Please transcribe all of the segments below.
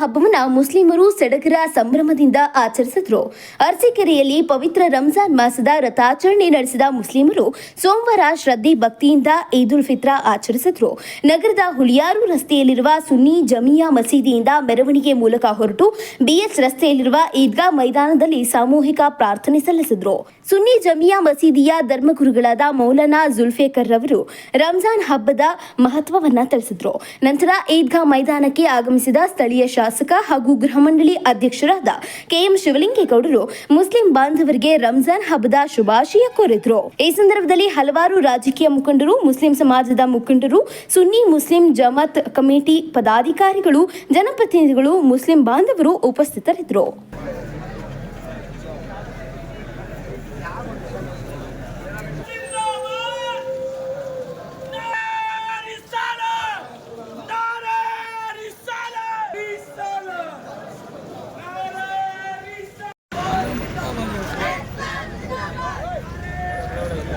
ಹಬ್ಬವನ್ನ ಮುಸ್ಲಿಮರು ಸಡಗರ ಸಂಭ್ರಮದಿಂದ ಆಚರಿಸಿದ್ರು. ಅರಸೀಕೆರೆಯಲ್ಲಿ ಪವಿತ್ರ ರಂಜಾನ್ ಮಾಸದ ರಥಾಚರಣೆ ನಡೆಸಿದ ಮುಸ್ಲಿಮರು ಸೋಮವಾರ ಶ್ರದ್ಧೆ ಭಕ್ತಿಯಿಂದ ಈದ್ ಉಲ್ ಫಿತ್ರ ಆಚರಿಸಿದ್ರು. ನಗರದ ಹುಳಿಯಾರು ರಸ್ತೆಯಲ್ಲಿರುವ ಸುನ್ನಿ ಜಮಿಯಾ ಮಸೀದಿಯಿಂದ ಮೆರವಣಿಗೆ ಮೂಲಕ ಹೊರಟು ಬಿಎಸ್ ರಸ್ತೆಯಲ್ಲಿರುವ ಈದ್ಗಾ ಮೈದಾನದಲ್ಲಿ ಸಾಮೂಹಿಕ ಪ್ರಾರ್ಥನೆ ಸಲ್ಲಿಸಿದ್ರು. ಸುನ್ನಿ ಜಮಿಯಾ ಮಸೀದಿಯ ಧರ್ಮಗುರುಗಳಾದ ಮೌಲಾನಾ ಜುಲ್ಫೇಕರ್ ರವರು ರಂಜಾನ್ ಹಬ್ಬದ ಮಹತ್ವವನ್ನ ತಿಳಿಸಿದ್ರು. ನಂತರ ಈದ್ಗಾ ಮೈದಾನಕ್ಕೆ ಆಗಮಿಸಿದ ಸ್ಥಳೀಯ ಶಾಸಕ ಹಾಗೂ ಗೃಹ ಮಂಡಳಿ ಅಧ್ಯಕ್ಷರಾದ ಕೆಎಂ ಶಿವಲಿಂಗೇಗೌಡರು ಮುಸ್ಲಿಂ ಬಾಂಧವರಿಗೆ ರಂಜಾನ್ ಹಬ್ಬದ ಶುಭಾಶಯ ಕೋರಿದ್ರು. ಈ ಸಂದರ್ಭದಲ್ಲಿ ಹಲವಾರು ರಾಜಕೀಯ ಮುಖಂಡರು, ಮುಸ್ಲಿಂ ಸಮಾಜದ ಮುಖಂಡರು, ಸುನ್ನಿ ಮುಸ್ಲಿಂ ಜಮಾತ್ ಕಮಿಟಿ ಪದಾಧಿಕಾರಿಗಳು, ಜನಪ್ರತಿನಿಧಿಗಳು, ಮುಸ್ಲಿಂ ಬಾಂಧವರು ಉಪಸ್ಥಿತರಿದ್ದರು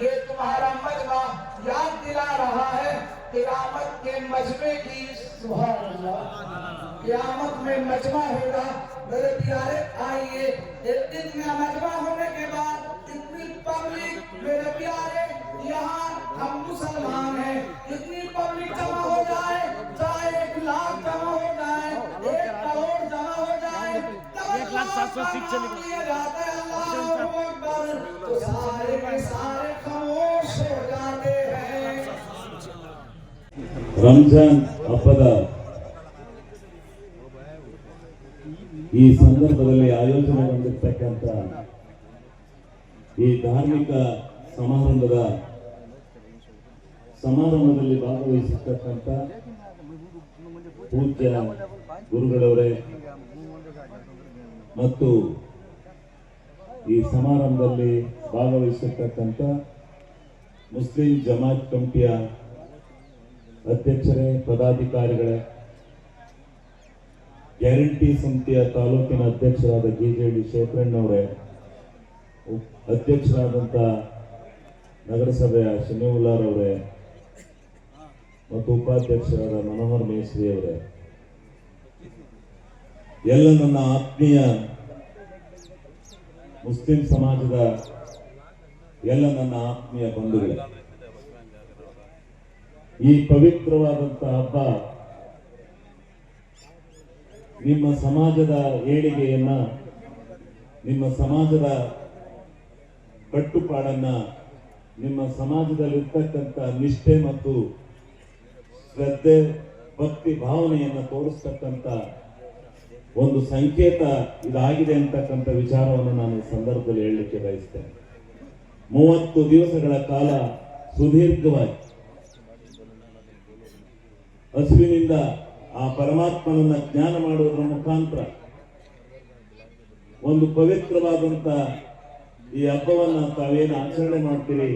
ये तुम्हारा मजमा याद दिला रहा है कियामत के मजमे की कियामत में मजमा होगा। मेरे प्यारे आइए इतना मजमा होने के बाद इतनी पब्लिक मेरे प्यारे यहाँ हम मुसलमान हैं। इतनी पब्लिक जमा हो जाए चाहे एक लाख जमा हो जाए एक करोड़ जमा हो जाए एक लाख सात सौ सिक्स चले जाते हैं अल्लाह तो सारे के सारे ರಂಜಾನ್ ಹಬ್ಬದ ಈ ಸಂದರ್ಭದಲ್ಲಿ ಆಯೋಜನೆಗೊಂಡಿರ್ತಕ್ಕಂಥ ಈ ಧಾರ್ಮಿಕ ಸಮಾರಂಭದ ಸಮಾರಂಭದಲ್ಲಿ ಭಾಗವಹಿಸಿರ್ತಕ್ಕಂಥ ಪೂಜ್ಯ ಗುರುಗಳವರೇ ಮತ್ತು ಈ ಸಮಾರಂಭದಲ್ಲಿ ಭಾಗವಹಿಸಿರ್ತಕ್ಕಂಥ ಮುಸ್ಲಿಂ ಜಮಾತ್ ಕಮಿಟಿಯ ಅಧ್ಯಕ್ಷರೇ, ಪದಾಧಿಕಾರಿಗಳೇ, ಗ್ಯಾರಂಟಿ ಸಮಿತಿಯ ತಾಲೂಕಿನ ಅಧ್ಯಕ್ಷರಾದ ಜಿ ಜೆ ಡಿ ಶೇಖರಣ್ಣವರೇ ಅಧ್ಯಕ್ಷರಾದಂಥ ನಗರಸಭೆಯ ಶನಿವುಲ್ಲಾರವರೇ ಮತ್ತು ಉಪಾಧ್ಯಕ್ಷರಾದ ಮನೋಹರ್ ಮೇಸ್ರಿ ಅವರೇ ಎಲ್ಲ ನನ್ನ ಆತ್ಮೀಯ ಮುಸ್ಲಿಂ ಸಮಾಜದ ಎಲ್ಲ ನನ್ನ ಆತ್ಮೀಯ ಬಂಧುಗಳೇ. ಈ ಪವಿತ್ರವಾದಂತಹ ಹಬ್ಬ ನಿಮ್ಮ ಸಮಾಜದ ಏಳಿಗೆಯನ್ನ, ನಿಮ್ಮ ಸಮಾಜದ ಕಟ್ಟುಪಾಡನ್ನ, ನಿಮ್ಮ ಸಮಾಜದಲ್ಲಿರ್ತಕ್ಕಂಥ ನಿಷ್ಠೆ ಮತ್ತು ಶ್ರದ್ಧೆ, ಭಕ್ತಿ ಭಾವನೆಯನ್ನ ತೋರಿಸ್ತಕ್ಕಂಥ ಒಂದು ಸಂಕೇತ ಇದಾಗಿದೆ ಅಂತಕ್ಕಂಥ ವಿಚಾರವನ್ನು ನಾನು ಈ ಸಂದರ್ಭದಲ್ಲಿ ಹೇಳಲಿಕ್ಕೆ ಬಯಸ್ತೇನೆ. ಮೂವತ್ತು ದಿವಸಗಳ ಕಾಲ ಸುದೀರ್ಘವಾಗಿ ಹಸುವಿನಿಂದ ಆ ಪರಮಾತ್ಮನನ್ನ ಜ್ಞಾನ ಮಾಡುವುದರ ಮುಖಾಂತರ ಒಂದು ಪವಿತ್ರವಾದಂತ ಈ ಹಬ್ಬವನ್ನ ತಾವೇನು ಆಚರಣೆ ಮಾಡ್ತೀರಿ?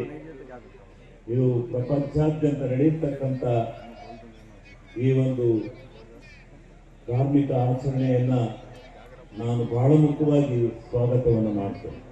ಇದು ಪ್ರಪಂಚಾದ್ಯಂತ ನಡೆಯತಕ್ಕಂತ ಈ ಒಂದು ಧಾರ್ಮಿಕ ಆಚರಣೆಯನ್ನ ನಾನು ಬಹಳ ಮುಖ್ಯವಾಗಿ ಸ್ವಾಗತವನ್ನು ಮಾಡ್ತೇನೆ.